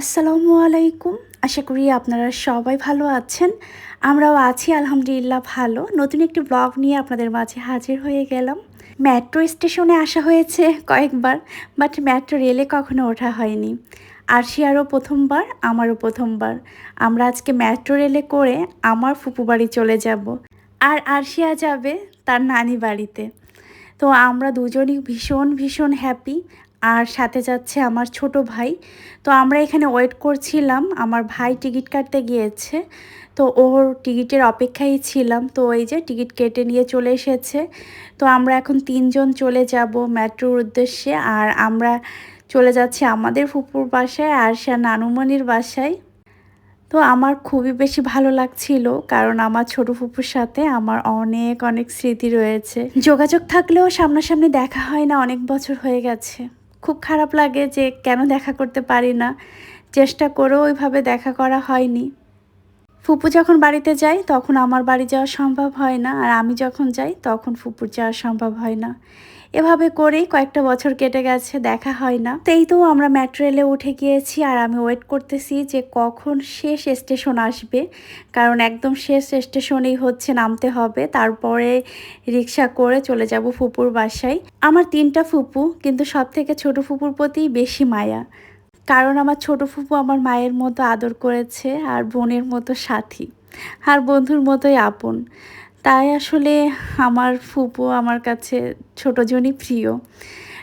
আসসালামু আলাইকুম। আশা করি আপনারা সবাই ভালো আছেন। আমরাও আছি, আলহামদুলিল্লাহ ভালো। নতুন একটি ব্লগ নিয়ে আপনাদের মাঝে হাজির হয়ে গেলাম। মেট্রো স্টেশনে আসা হয়েছে কয়েকবার, বাট মেট্রো রেলে কখনো ওঠা হয়নি। আরশিয়ারও প্রথমবার, আমারও প্রথমবার। আমরা আজকে মেট্রো রেলে করে আমার ফুপু বাড়ি চলে যাব। আর আরশিয়া যাবে তার নানি বাড়িতে। তো আমরা দুজনই ভীষণ ভীষণ হ্যাপি আর সাথে যাচ্ছে আমার ছোট ভাই। তো আমরা এখানে ওয়েট করছিলাম, আমার ভাই টিকিট কাটতে গিয়েছে। তো ওর টিকিটের অপেক্ষায় ছিলাম, তো ওই যে টিকিট কেটে নিয়ে চলে এসেছে। তো আমরা এখন তিনজন চলে যাব মেট্রোর উদ্দেশ্যে, আর আমরা চলে যাচ্ছি আমাদের ফুপুর বাসায় আর সে নানুমণির বাসায়। তো আমার খুবই বেশি ভালো লাগছিল, কারণ আমার ছোট ফুপুর সাথে আমার অনেক অনেক স্মৃতি রয়েছে। যোগাযোগ থাকলেও সামনাসামনি দেখা হয় না, অনেক বছর হয়ে গেছে। খুব খারাপ লাগে যে কেন দেখা করতে পারি না। চেষ্টা করেও ওইভাবে দেখা করা হয়নি। ফুপু যখন বাড়িতে যাই তখন আমার বাড়ি যাওয়া সম্ভব হয় না। আর আমি যখন যাই, তখন ফুপুর যাওয়া সম্ভব হয় না। এভাবে করেই কয়েকটা বছর কেটে গেছে, দেখা হয় না। তো এই তো আমরা মেট্রো রেলে উঠে গিয়েছি আর আমি ওয়েট করতেছি যে কখন শেষ স্টেশন আসবে। কারণ একদম শেষ স্টেশনেই হচ্ছে নামতে হবে। তারপরে রিক্সা করে চলে যাব ফুপুর বাসায়। আমার তিনটা ফুপু, কিন্তু সব থেকে ছোট ফুপুর প্রতি বেশি মায়া। কারণ আমার ছোট ফুপু আমার মায়ের মতো আদর করেছে আর বোনের মতো সাথী। আর বন্ধুর মতোই আপন। তাই আসলে আমার ফুপু আমার কাছে ছোটোজনই প্রিয়।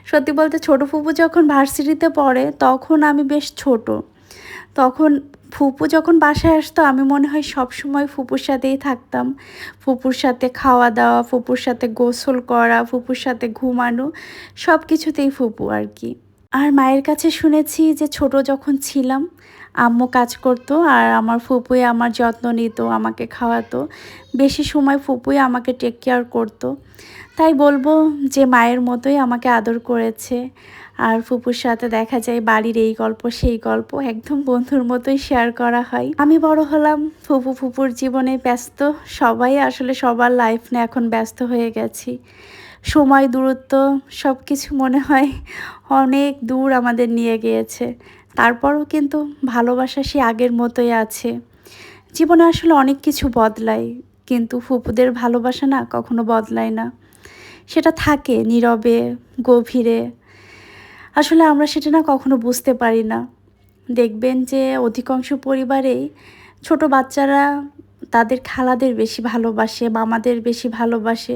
সত্যি বলতে ছোট ফুপু যখন ভার্সিটিতে পড়ে, তখন আমি বেশ ছোট। তখন ফুপু যখন বাসায় আসতো, আমি মনে হয় সব সময় ফুপুর সাথেই থাকতাম। ফুপুর সাথে খাওয়া দাওয়া ফুপুর সাথে গোসল করা, ফুপুর সাথে ঘুমানো সব কিছুতেই ফুপু আর কি। আর মায়ের কাছে শুনেছি যে ছোট যখন ছিলাম আম্মু কাজ করতো আর আমার ফুপুই আমার যত্ন নিত, আমাকে খাওয়াতো। বেশি সময় ফুপুই আমাকে টেক কেয়ার করতো। তাই বলব যে মায়ের মতোই আমাকে আদর করেছে। আর ফুপুর সাথে দেখা যায় বাড়ির এই গল্প, সেই গল্প একদম বন্ধুর মতোই শেয়ার করা হয়। আমি বড় হলাম, ফুপু ফুপুর জীবনে ব্যস্ত। সবাই আসলে সবার লাইফ নিয়ে এখন ব্যস্ত হয়ে গেছি। সময়, দূরত্ব সব কিছু মনে হয় অনেক দূর আমাদের নিয়ে গিয়েছে। তারপরও কিন্তু ভালোবাসা সে আগের মতোই আছে। জীবনে আসলে অনেক কিছু বদলায়, কিন্তু ফুপুদের ভালোবাসা না কখনো বদলায় না। সেটা থাকে নীরবে, গভীরে। আসলে আমরা সেটা না কখনো বুঝতে পারি না। দেখবেন যে অধিকাংশ পরিবারেই ছোট বাচ্চারা তাদের খালাদের বেশি ভালোবাসে, মামাদের বেশি ভালোবাসে,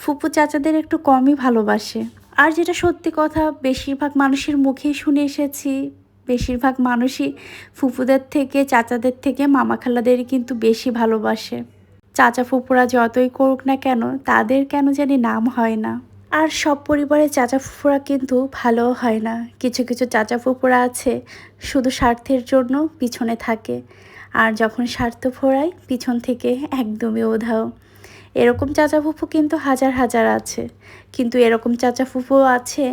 ফুপু চাচাদের একটু কমই ভালোবাসে। আর যেটা সত্যি কথা, বেশিরভাগ মানুষের মুখেই শুনে এসেছি বেশিরভাগ মানুষই ফুফুদের থেকে, চাচাদের থেকে, মামা খালাদেরই কিন্তু বেশি ভালোবাসে। চাচা ফুপুরা যতই করুক না কেন, তাদের কেন জানি নাম হয় না। আর সব পরিবারের চাচা ফুপুরা কিন্তু ভালোও হয় না। কিছু কিছু চাচা ফুপুরা আছে, শুধু স্বার্থের জন্য পিছনে থাকে। আর যখন স্বার্থ ফোরায়, পিছন থেকে একদমই ওধাও এরকম চাচা ফুফু কিন্তু হাজার হাজার আছে। কিন্তু এরকম চাচা ফুফুও আছে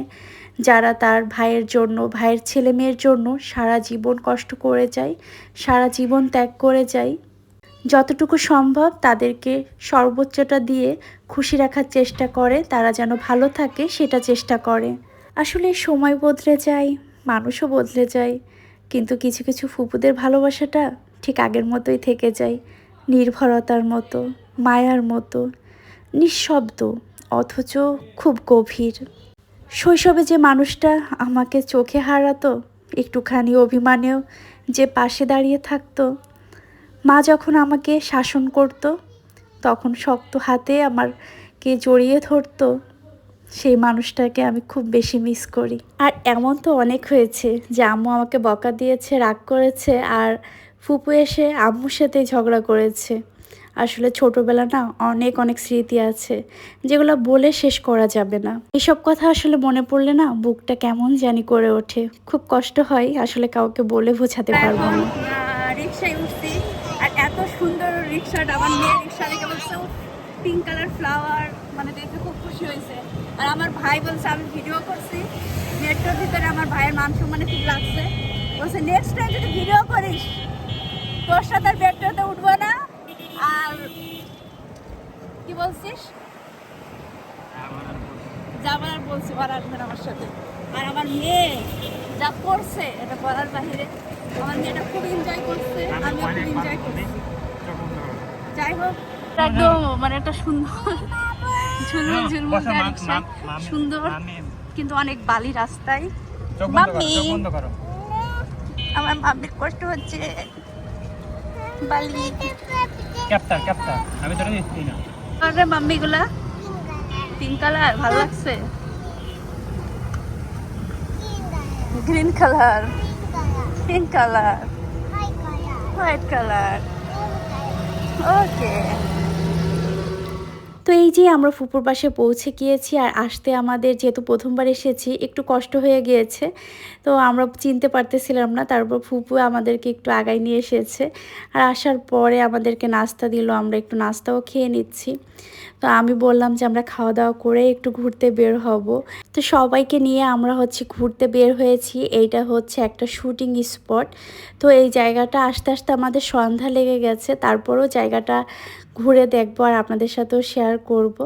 যারা তার ভাইয়ের জন্য, ভাইয়ের ছেলে মেয়ের জন্য সারা জীবন কষ্ট করে যায়, সারা জীবন ত্যাগ করে যায়, যতটুকু সম্ভব তাদেরকে সর্বোচ্চটা দিয়ে খুশি রাখার চেষ্টা করে, তারা যেন ভালো থাকে সেটা চেষ্টা করে। আসলে সময় বদলে যায়, মানুষও বদলে যায়, কিন্তু কিছু কিছু ফুপুদের ভালোবাসাটা ঠিক আগের মতোই থেকে যায়, নির্ভরতার মতো, মায়ার মতো, নিঃশব্দ, অথচ খুব গভীর। শৈশবে যে মানুষটা আমাকে চোখে হারাতো, একটুখানি অভিমানেও যে পাশে দাঁড়িয়ে থাকতো, মা যখন আমাকে শাসন করত, তখন শক্ত হাতে আমারকে জড়িয়ে ধরতো, সেই মানুষটাকে আমি খুব বেশি মিস করি। আর এমন তো অনেক হয়েছে যে আম্মু আমাকে বকা দিয়েছে, রাগ করেছে, আর ফুপু এসে আম্মুর সাথে ঝগড়া করেছে। আসলে ছোটবেলা না অনেক অনেক স্মৃতি আছে, যেগুলো বলে শেষ করা যাবে না। এসব কথা আসলে মনে পড়লে না বুকটা কেমন জানি করে ওঠে। খুব কষ্ট হয় আসলে কাউকে বলে বোঝাতে পারব না। রিক্সায় উঠছি, আর এত সুন্দর রিক্সাটা আমার পিঙ্ক কালার ফ্লাওয়ার মানে দেখে খুব খুশি হয়েছে। আর আমার ভাই বলছে, আমি ভিডিও করছি। মেট্রোর ভিতরে আমার ভাইয়ের মান সম্মানে খুব লাগছে। বলছে নেক্সট টাইম যদি ভিডিও করিস, তোর সাথে আর মেট্রোতে উঠবো না। আর কি বলছিস? যাবার আর বলছি। ওর আসবেন আমার সাথে। আর আমার মেয়ে যা করছে এটা বলার বাহিরে আমার মেয়েটা খুব এনজয় করছে আমিও খুব এনজয় করছি। যাই হোক একদম মানে একটা সুন্দর ঝুলমুল ঝুলমুল রিক্সা সুন্দর কিন্তু অনেক বালি রাস্তায়। চোখ বন্ধ করো, মাম্মি। আমার মাম্মির কষ্ট হচ্ছে। বালি। ক্যাপ্টার, ক্যাপ্টার। আমি তোরে দিচ্ছি না। আরে মাম্মি গুলা পিঙ্ক কালার ভালো লাগছে। Green colour pink colour white colour okay তো এই যে আমরা ফুপুর বাসে পৌঁছে গিয়েছি আর আসতে আমাদের যেহেতু প্রথমবার এসেছি, একটু কষ্ট হয়ে গিয়েছে। তো আমরা চিনতে পারতেছিলাম না, তারপর ফুপু আমাদেরকে একটু আগায় নিয়ে এসেছে। আর আসার পরে আমাদেরকে নাস্তা দিল, আমরা একটু নাস্তাও খেয়ে নিচ্ছি। তো আমি বললাম যে আমরা খাওয়া দাওয়া করে একটু ঘুরতে বের হব। তো সবাইকে নিয়ে আমরা হচ্ছে ঘুরতে বের হয়েছি। এইটা হচ্ছে একটা শুটিং স্পট। তো এই জায়গাটা আস্তে আস্তে আমাদের সন্ধ্যা লেগে গেছে। তারপরও জায়গাটা ঘুরে দেখব আর আপনাদের সাথেও শেয়ার করব।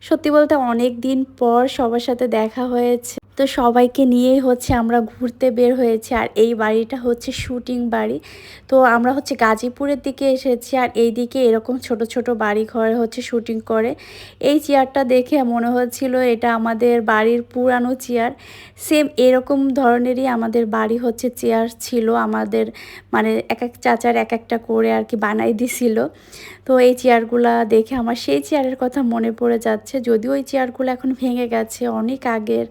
সত্যি বলতে অনেক দিন পর সবার সাথে দেখা হয়েছে। তো সবাইকে নিয়েই হচ্ছে আমরা ঘুরতে বের হয়েছি। আর এই বাড়িটা হচ্ছে শুটিং বাড়ি। তো আমরা হচ্ছে গাজীপুরের দিকে এসেছি আর এই দিকে এরকম ছোট ছোট বাড়ি ঘরে হচ্ছে শুটিং করে। এই চেয়ারটা দেখে মনে হচ্ছিল এটা আমাদের বাড়ির পুরানো চেয়ার। সেম এরকম ধরনেরই আমাদের বাড়ি হচ্ছে চেয়ার ছিল। আমাদের মানে এক এক চাচার এক একটা করে আর কি বানাই দিছিল। তো এই চেয়ারগুলা দেখে আমার সেই চেয়ারের কথা মনে পড়ে যাচ্ছে। যদিও ওই চেয়ারগুলো এখন ভেঙে গেছে অনেক আগের।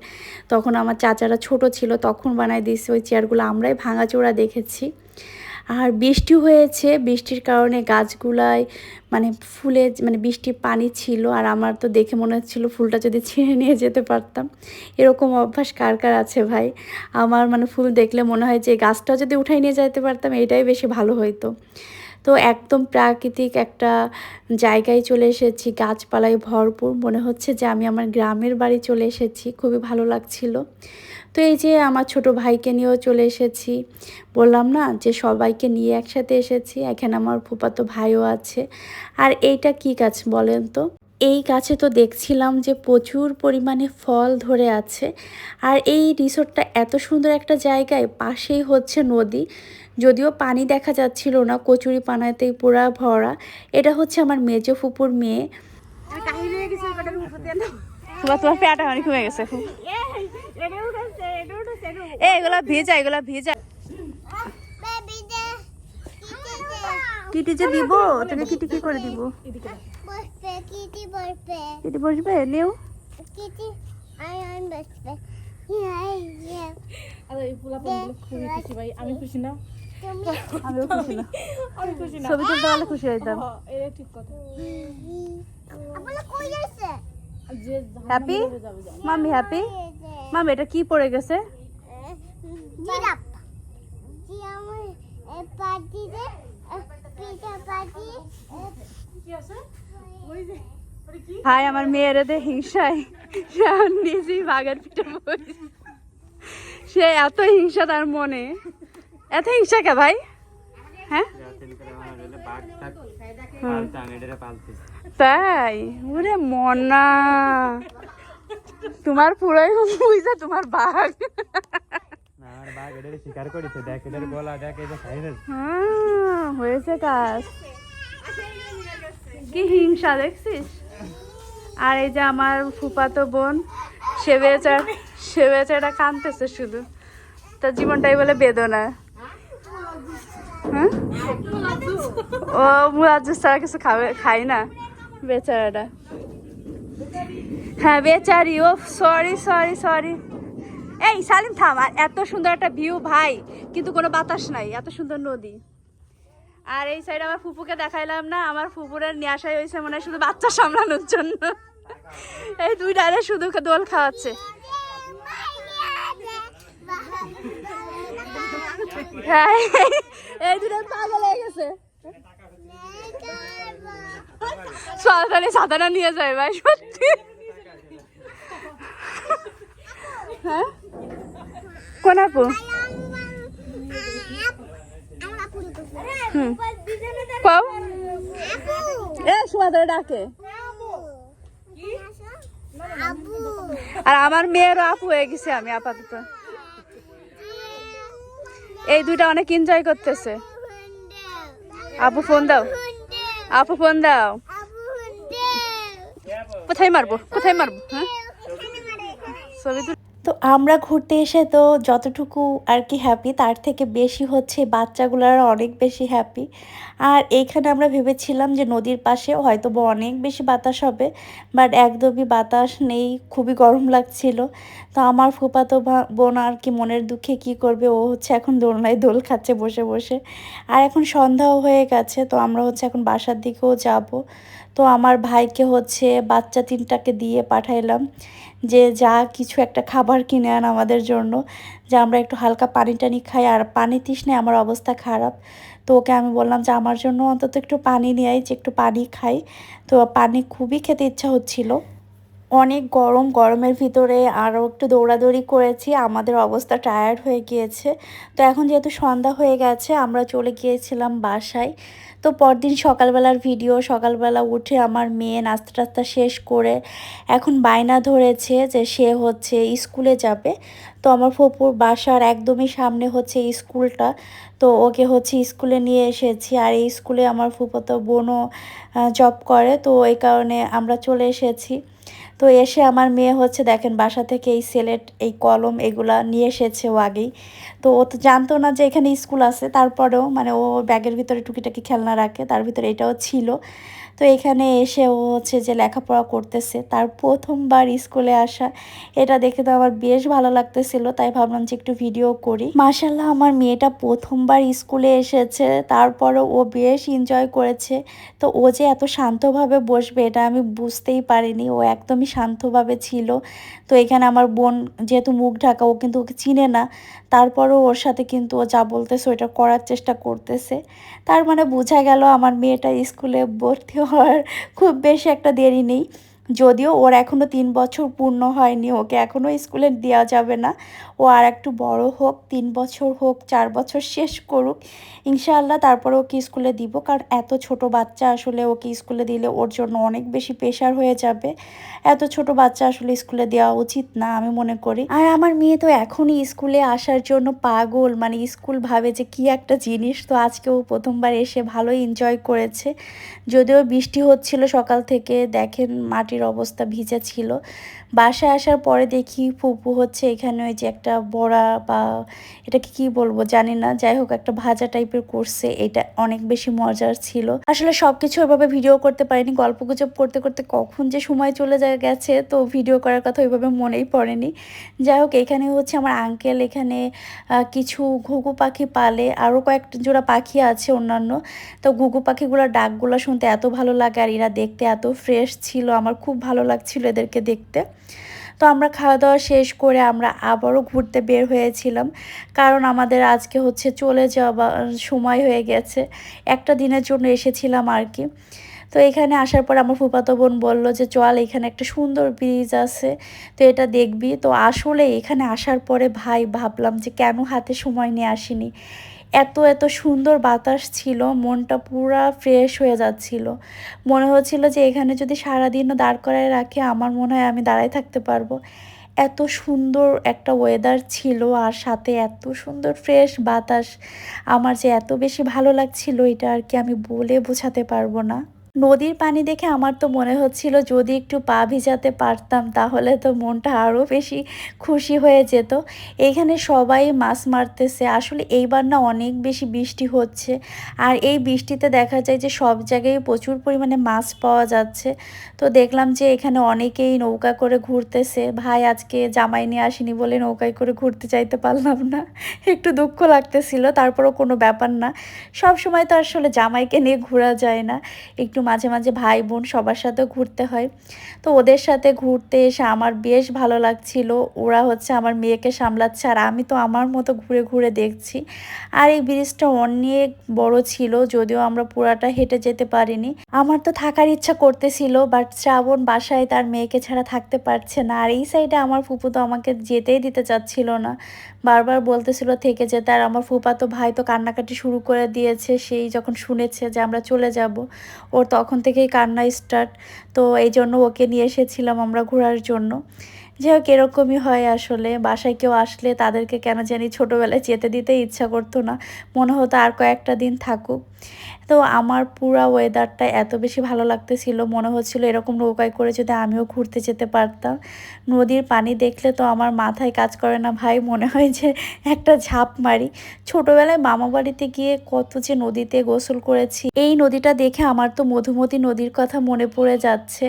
তখন আমার চাচারা ছোট ছিল, তখন বানাই দিয়েছে ওই চেয়ারগুলো আমরাই ভাঙাচোড়া দেখেছি। আর বৃষ্টি হয়েছে, বৃষ্টির কারণে গাছগুলায় মানে ফুলে মানে বৃষ্টির পানি ছিল, আর আমার তো দেখে মনে হচ্ছিল ফুলটা যদি ছিঁড়ে নিয়ে যেতে পারতাম। এরকম অভ্যাস কার কার আছে ভাই? আমার মানে ফুল দেখলে মনে হয় যে গাছটা যদি উঠাই নিয়ে যেতে পারতাম, এটাই বেশি ভালো হতো তো একদম প্রাকৃতিক একটা জায়গায় চলে এসেছি, গাছপালায় ভরপুর। মনে হচ্ছে যে আমি আমার গ্রামের বাড়ি চলে এসেছি, খুবই ভালো লাগছিল। তো এই যে আমার ছোট ভাইকে নিয়েও চলে এসেছি। বললাম না যে সবাইকে নিয়ে একসাথে এসেছি, এখানে আমার ফুপাতো ভাইও আছে। আর এইটা কি গাছ বলেন তো? এই গাছে তো দেখছিলাম যে প্রচুর পরিমাণে ফল ধরে আছে। আর এই রিসোর্টটা এত সুন্দর একটা জায়গায়, পাশেই হচ্ছে নদী। যদিও পানি দেখা যাচ্ছিল না কচুরি পানাতেই পুরা ভরা। এটা হচ্ছে আমার মেজো ফুপুর মেয়ে। তোমার তোমার পেয়াটা অনেক কমে গেছে এ এগুলা ভেজা এগুলা ভেজা। কিটি যে দিব? তোকে কিটি কি করে দিব? কিটি বসবে। নিও আমি খুশি না? আমিও খুশি না। আমি খুশি না। ছবি তুলতে পারলে খুশি হইতাম। এটা ঠিক কথা। যে হ্যাপি মামি হ্যাপি মামি এটা কি পড়ে গেছে? জিরাফ। জি আমার পার্টিতে পিঠা পার্টি হাই আমার মেয়ের দে হিংসায়। সে নিজেই বাঘের পিঠে সে এত হিংসা তার মনে। এত হিংসা কে ভাই? হ্যাঁ। তাই? ওরে মনা। তোমার পুরোই বুঝা তোমার বাঘ। আমার বাঘ এটারে শিকার করেছে। দেখ, এটার গলা, দেখ, এই যে হ্যাঁ, হয়েছে কাজ। কি হিংসা দেখছিস? আর এই যে আমার ফুপাতো বোন সে বেচার সে বেচারা কাঁদতেছে শুধু। তার জীবনটাই বলে বেদনা। হ্যাঁ? ও ছাড়া কিছু খাবে খাই না। বেচারাটা। হ্যাঁ বেচারি ও সরি সরি সরি এই সালিম থাম আর এত সুন্দর একটা ভিউ ভাই কিন্তু কোনো বাতাস নাই এত সুন্দর নদী। আর এই সাইড আমার ফুপুকে দেখাইলাম না আমার ফুপুরের নিয়ে হয়েছে মনে হয় শুধু বাচ্চা সামলানোর জন্য। এই দুই ডালে শুধু দোল খাওয়াচ্ছে। হ্যাঁ। এই- এই দুটো পাগল হয়ে গেছে। সাঁতারে সাঁতারা নিয়ে যায় ভাই সত্যি। হ্যাঁ? কোন আপু? কও এ সুমাদারে ডাকে। আর আমার মেয়েরও আপু হয়ে গেছে আমি আপাতত। এই দুইটা অনেক এনজয় করতেছে। আপু ফোন দাও। আপু ফোন দাও। কোথায় মারবো? কোথায় মারবো? হ্যাঁ? ছবি তো আমরা ঘুরতে এসে তো যতটুকু আর কি হ্যাপি তার থেকে বেশি হচ্ছে বাচ্চাগুলোর অনেক বেশি হ্যাপি আর এইখানে আমরা ভেবেছিলাম যে নদীর পাশে হয়তো বা অনেক বেশি বাতাস হবে বাট একদমই বাতাস নেই, খুবই গরম লাগছিল। তো আমার ফুপাতো বোন আর কি মনের দুঃখে কি করবে, ও হচ্ছে এখন দোলনায় দোল খাচ্ছে বসে বসে। আর এখন সন্ধ্যাও হয়ে গেছে, তো আমরা হচ্ছে এখন বাসার দিকেও যাব। তো আমার ভাইকে হচ্ছে বাচ্চা তিনটাকে দিয়ে পাঠাইলাম। যে যা কিছু একটা খাবার কিনে আন আমাদের জন্য, যে আমরা একটু হালকা পানি টানি খাই, আর পানি তৃষ্ণায় আমার অবস্থা খারাপ। তো ওকে আমি বললাম যে, আমার জন্য অন্তত একটু পানি নিয়ে যে একটু পানি খাই। তো পানি খুবই খেতে ইচ্ছা হচ্ছিল। অনেক গরম, গরমের ভিতরে আরও একটু দৌড়াদৌড়ি করেছি, আমাদের অবস্থা টায়ার্ড হয়ে গিয়েছে। তো এখন যেহেতু সন্ধ্যা হয়ে গেছে, আমরা চলে গিয়েছিলাম বাসায়। তো পরদিন সকালবেলার ভিডিও সকালবেলা উঠে আমার মেয়ে নাস্তা টাস্তা শেষ করে এখন বায়না ধরেছে যে সে হচ্ছে স্কুলে যাবে। তো আমার ফুপুর বাসার একদমই সামনে হচ্ছে স্কুলটা। তো ওকে হচ্ছে স্কুলে নিয়ে এসেছি আর এই স্কুলে আমার ফুফাতো বোনও জব করে। তো এই কারণে আমরা চলে এসেছি। তো এসে আমার মেয়ে হচ্ছে দেখেন বাসা থেকে এই সেলেট এই কলম এগুলা নিয়ে এসেছে ও আগেই। তো ও তো জানতো না যে এখানে স্কুল আছে, তারপরেও মানে ও ব্যাগের ভিতরে টুকিটাকি খেলনা রাখে, তার ভিতরে এটাও ছিল। তো এখানে এসে ও হচ্ছে যে লেখাপড়া করতেছে। তার প্রথমবার স্কুলে আসা, এটা দেখে তো আমার বেশ ভালো লাগতেছিল, তাই ভাবলাম যে একটু ভিডিও করি। মাসাল্লাহ আমার মেয়েটা প্রথমবার স্কুলে এসেছে, তারপরও ও বেশ এনজয় করেছে। তো ও যে এত শান্তভাবে বসবে, এটা আমি বুঝতেই পারিনি, ও একদমই শান্তভাবে ছিল। তো এখানে আমার বোন যেহেতু মুখ ঢাকা, ও কিন্তু ওকে চিনে না। তারপরও ওর সাথে কিন্তু ও যা বলতেছে, ওইটা করার চেষ্টা করতেছে। তার মানে বোঝা গেল, আমার মেয়েটা স্কুলে ভর্তি হওয়ার খুব বেশি একটা দেরি নেই। যদিও ওর এখনও তিন বছর পূর্ণ হয়নি, ওকে এখনও স্কুলে দেওয়া যাবে না। ও আর একটু বড় হোক, তিন বছর হোক, চার বছর শেষ করুক, ইনশাআল্লাহ তারপরে ওকে স্কুলে দিব। কারণ এত ছোট বাচ্চা আসলে ওকে স্কুলে দিলে ওর জন্য অনেক বেশি প্রেশার হয়ে যাবে। এত ছোট বাচ্চা আসলে স্কুলে দেওয়া উচিত না আমি মনে করি। আর আমার মেয়ে তো এখনই স্কুলে আসার জন্য পাগল মানে স্কুল ভাবে যে কি একটা জিনিস। তো আজকেও প্রথমবার এসে ভালোই এনজয় করেছে। যদিও বৃষ্টি হচ্ছিল সকাল থেকে, দেখেন মাটির অবস্থা ভিজা ছিল। বাসায় আসার পরে দেখি ফুপু হচ্ছে এখানে ওই যে একটা বড়া বা এটাকে কি বলব জানি না। যাই হোক, একটা ভাজা টাইপের করছে। এটা অনেক বেশি মজার ছিল। আসলে সব কিছু ওইভাবে ভিডিও করতে পারিনি। গল্প গুজব করতে করতে কখন যে সময় চলে যায় গেছে, তো ভিডিও করার কথা ওইভাবে মনেই পড়েনি। যাই হোক, এখানে হচ্ছে আমার আঙ্কেল এখানে কিছু ঘুঘু পাখি পালে। আরও কয়েকটা জোড়া পাখি আছে অন্যান্য। তো ঘুঘু পাখিগুলোর ডাকগুলো শুনতে এত ভালো লাগে আর এরা দেখতে এত ফ্রেশ ছিল। আমার খুব ভালো লাগছিল এদেরকে দেখতে। তো আমরা খাওয়া দাওয়া শেষ করে আমরা আবারও ঘুরতে বের হয়েছিলাম। কারণ আমাদের আজকে হচ্ছে চলে যাওয়া সময় হয়ে গেছে। একটা দিনের জন্য এসেছিলাম আর কি। তো এখানে আসার পর আমার ফুপাতো বোন বলল যে, চল, এখানে একটা সুন্দর ব্রিজ আছে। তো এটা দেখবি। তো আসলে এখানে আসার পরে ভাই ভাবলাম যে, কেন হাতে সময় নিয়ে আসিনি? এত এত সুন্দর বাতাস ছিল, মনটা পুরো ফ্রেশ হয়ে যাচ্ছিল। মনে হচ্ছিল যে এখানে যদি সারাদিনও দাঁড় করায় রাখে, আমার মনে হয় আমি দাঁড়ায় থাকতে পারব। এত সুন্দর একটা ওয়েদার ছিল আর সাথে এত সুন্দর ফ্রেশ বাতাস। আমার যে এত বেশি ভালো লাগছিল, এটা আর কি আমি বলে বোঝাতে পারব না। নদীর পানি দেখে আমার তো মনে হচ্ছিল যদি একটু পা ভিজাতে পারতাম তাহলে তো মনটা আরও বেশি খুশি হয়ে যেত। এখানে সবাই মাছ মারতেছে। আসলে এইবার না অনেক বেশি বৃষ্টি হচ্ছে। আর এই বৃষ্টিতে দেখা যায় যে সব জায়গায় প্রচুর পরিমাণে মাছ পাওয়া যাচ্ছে। তো দেখলাম যে এখানে অনেকেই নৌকা করে ঘুরতেছে। ভাই আজকে জামাই নিয়ে আসেনি বলে নৌকায় করে ঘুরতে চাইতে পারলাম না। একটু দুঃখ লাগতেছিল, তারপরও কোনো ব্যাপার না। সব সময় তো আসলে জামাইকে নিয়ে ঘোরা যায় না। একটু মাঝে মাঝে ভাই বোন সবার সাথে ঘুরতে হয়। তো ওদের সাথে ঘুরতে এসে আমার বেশ ভালো লাগছিল। ওরা হচ্ছে আমার মেয়েকে সামলাচ্ছে আর আমি তো আমার মতো ঘুরে ঘুরে দেখছি। আর এই ব্রিজটা অনেক বড় ছিল, যদিও আমরা পুরাটা হেঁটে যেতে পারিনি। আমার তো থাকার ইচ্ছা করতেছিল বাট শ্রাবণ বাসায় তার মেয়েকে ছাড়া থাকতে পারছে না। আর এই সাইডে আমার ফুপু তো আমাকে যেতেই দিতে চাচ্ছিল না। বারবার বলতেছিল থেকে যে, তার আমার ফুপাতো ভাই তো কান্নাকাটি শুরু করে দিয়েছে, সেই যখন শুনেছে যে আমরা চলে যাব, ওর তখন থেকেই কান্না স্টার্ট তো এই জন্য ওকে নিয়ে এসেছিলাম আমরা ঘোরার জন্য। যাই হোক, এরকমই হয় আসলে। বাসায় কেউ আসলে তাদেরকে কেন জানি ছোটোবেলায় যেতে দিতে ইচ্ছা করতো না। মনে হতো আর কয়েকটা দিন থাকুক। তো আমার পুরা ওয়েদারটা এত বেশি ভালো লাগতেছিল, মনে হচ্ছিল এরকম নৌকায় করে যদি আমিও ঘুরতে যেতে পারতাম। নদীর পানি দেখলে তো আমার মাথায় কাজ করে না ভাই, মনে হয় যে একটা ঝাঁপ মারি। ছোটোবেলায় মামা বাড়িতে গিয়ে কত যে নদীতে গোসল করেছি, এই নদীটা দেখে আমার তো মধুমতি নদীর কথা মনে পড়ে যাচ্ছে।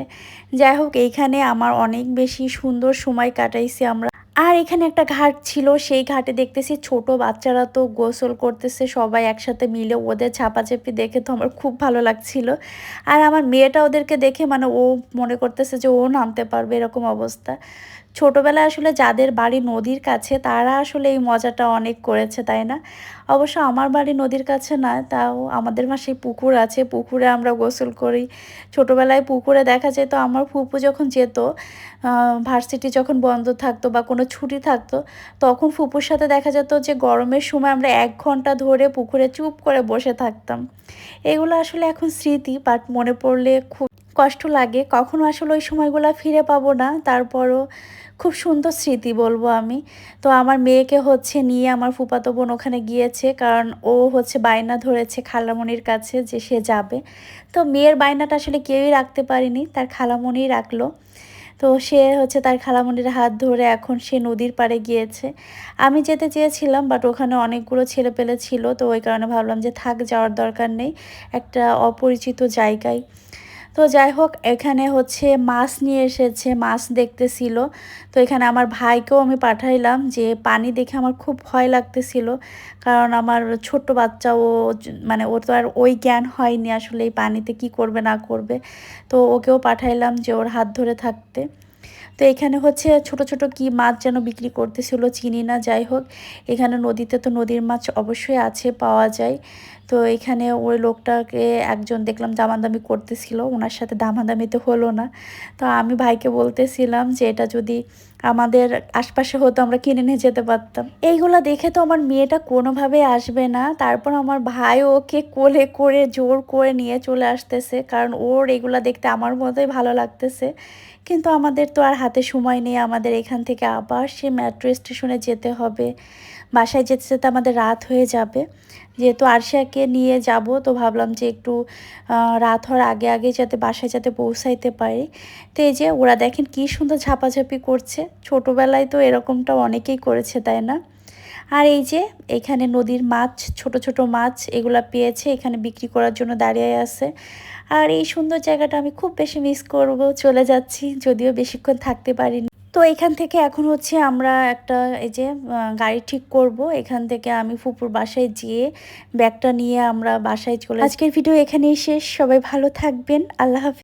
যাই হোক, এইখানে আমার অনেক বেশি সুন্দর সময় কাটাইছি আমরা। আর এখানে একটা ঘাট ছিল, সেই ঘাটে দেখতেছি ছোট বাচ্চারা তো গোসল করতেছে, সবাই একসাথে মিলে ওদের ঝাপাঝাপি দেখে তো আমার খুব ভালো লাগছিল। আর আমার মেয়েটা ওদেরকে দেখে মানে ও মনে করতেছে যে ও নামতে পারবে এরকম অবস্থা। ছোটোবেলায় আসলে যাদের বাড়ি নদীর কাছে, তারা আসলে এই মজাটা অনেক করেছে, তাই না? অবশ্য আমার বাড়ি নদীর কাছে না, তাও আমাদের মাসে পুকুর আছে, পুকুরে আমরা গোসল করি। ছোটোবেলায় পুকুরে দেখা যেত আমার ফুপু যখন যেত ভার্সিটি যখন বন্ধ থাকতো বা কোনো ছুটি থাকতো, তখন ফুপুর সাথে দেখা যেত যে গরমের সময় আমরা এক ঘণ্টা ধরে পুকুরে চুপ করে বসে থাকতাম। এগুলো আসলে এখন স্মৃতি বাট মনে পড়লে খুব কষ্ট লাগে। কখনো আসলে ওই সময়গুলো ফিরে পাবো না। তারপরও খুব সুন্দর স্মৃতি বলব আমি। তো আমার মেয়েকে হচ্ছে নিয়ে আমার ফুপাতো বোন ওখানে গিয়েছে। কারণ ও হচ্ছে বায়না ধরেছে খালামণির কাছে যে সে যাবে। তো মেয়ের বায়নাটা আসলে কেউই রাখতে পারেনি। তার খালামণি রাখল। তো সে হচ্ছে তার খালামণির হাত ধরে এখন সে নদীর পাড়ে গিয়েছে। আমি যেতে চেয়েছিলাম বাট ওখানে অনেকগুলো ছেলে পেলে ছিল। তো ওই কারণে ভাবলাম যে থাক, যাওয়ার দরকার নেই। একটা অপরিচিত জায়গায়। তো যাই হোক, এখানে হচ্ছে মাছ নিয়ে এসেছে, মাছ দেখতেছিল। তো এখানে আমার ভাইকেও আমি পাঠাইলাম যে পানি দেখে আমার খুব ভয় লাগতেছিল। কারণ আমার ছোট্ট বাচ্চা ও মানে ওর তো আর ওই জ্ঞান হয়নি আসলে এই পানিতে কি করবে, না করবে। তো ওকেও পাঠাইলাম যে ওর হাত ধরে থাকতে। তো এখানে হচ্ছে ছোট ছোট কি মাছ যেন বিক্রি করতেছিল, চিনি না, যাই হোক। এখানে নদীতে তো নদীর মাছ অবশ্যই আছে, পাওয়া যায়। তো এখানে ওই লোকটাকে একজন দেখলাম দামাদামি করতেছিল, ওনার সাথে দামাদামি তো হলো না। তো আমি ভাইকে বলতেছিলাম যে, এটা যদি আমাদের আশপাশে হতো আমরা কিনে নিয়ে যেতে পারতাম। এইগুলো দেখে তো আমার মেয়েটা কোনোভাবে আসবে না। তারপর আমার ভাই ওকে কোলে করে, জোর করে নিয়ে চলে আসতেছে, কারণ ওর এগুলা দেখতে আমার মতোই ভালো লাগতেছে। কিন্তু আমাদের তো আর হাতে সময় নেই, আমাদের এখান থেকে আবার সে মেট্রো স্টেশনে যেতে হবে। বাসায় যেতে যেতে আমাদের রাত হয়ে যাবে। যেহেতু আরশিয়াকে নিয়ে যাব, তো ভাবলাম যে একটু রাত হওয়ার আগে আগে যাতে বাসায় যাতে পৌঁছাইতে পারি। তো এই যে ওরা দেখেন কি সুন্দর ঝাপাঝাপি করছে। ছোটোবেলায় তো এরকমটা অনেকেই করেছে, তাই না? আর এই যে এখানে নদীর মাছ, ছোট ছোট মাছ এগুলা পেয়েছে, এখানে বিক্রি করার জন্য দাঁড়িয়ে আছে। আর এই সুন্দর জায়গাটা আমি খুব বেশি মিস করব, চলে যাচ্ছি, যদিও বেশিক্ষণ থাকতে পারিনি। তো এখান থেকে এখন হচ্ছে আমরা একটা, এই যে গাড়ি ঠিক করব। এখান থেকে আমি ফুপুর বাসায় যেয়ে ব্যাগটা নিয়ে আমরা বাসায় চলে আজকের ভিডিও এখানেই শেষ। সবাই ভালো থাকবেন। আল্লাহ হাফিজ।